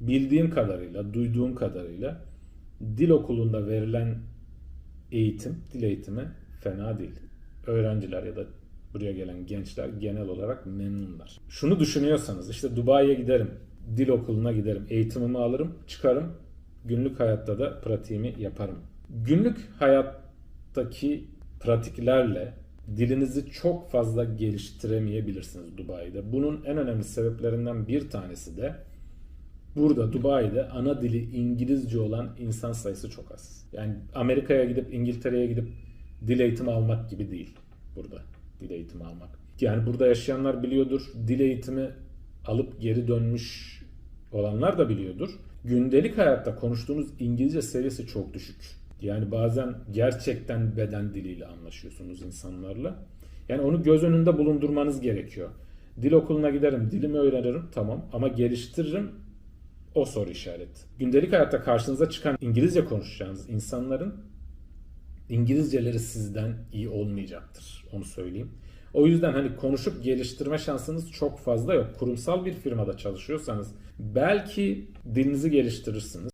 bildiğim kadarıyla, duyduğum kadarıyla dil okulunda verilen eğitim, dil eğitimi fena değil. Öğrenciler ya da buraya gelen gençler genel olarak memnunlar. Şunu düşünüyorsanız işte Dubai'ye giderim, dil okuluna giderim, eğitimimi alırım, çıkarım, günlük hayatta da pratiğimi yaparım. Günlük hayattaki pratiklerle dilinizi çok fazla geliştiremeyebilirsiniz Dubai'de. Bunun en önemli sebeplerinden bir tanesi de Burada Dubai'de ana dili İngilizce olan insan sayısı çok az. Yani Amerika'ya gidip İngiltere'ye gidip dil eğitimi almak gibi değil burada dil eğitimi almak. Yani burada yaşayanlar biliyordur. Dil eğitimi alıp geri dönmüş olanlar da biliyordur. Gündelik hayatta konuştuğunuz İngilizce seviyesi çok düşük. Yani bazen gerçekten beden diliyle anlaşıyorsunuz insanlarla. Yani onu göz önünde bulundurmanız gerekiyor. Dil okuluna giderim, dilimi öğrenirim tamam ama geliştiririm o soru işareti. Gündelik hayatta karşınıza çıkan İngilizce konuşacağınız insanların İngilizceleri sizden iyi olmayacaktır. Onu söyleyeyim. O yüzden hani konuşup geliştirme şansınız çok fazla yok. Kurumsal bir firmada çalışıyorsanız belki dilinizi geliştirirsiniz.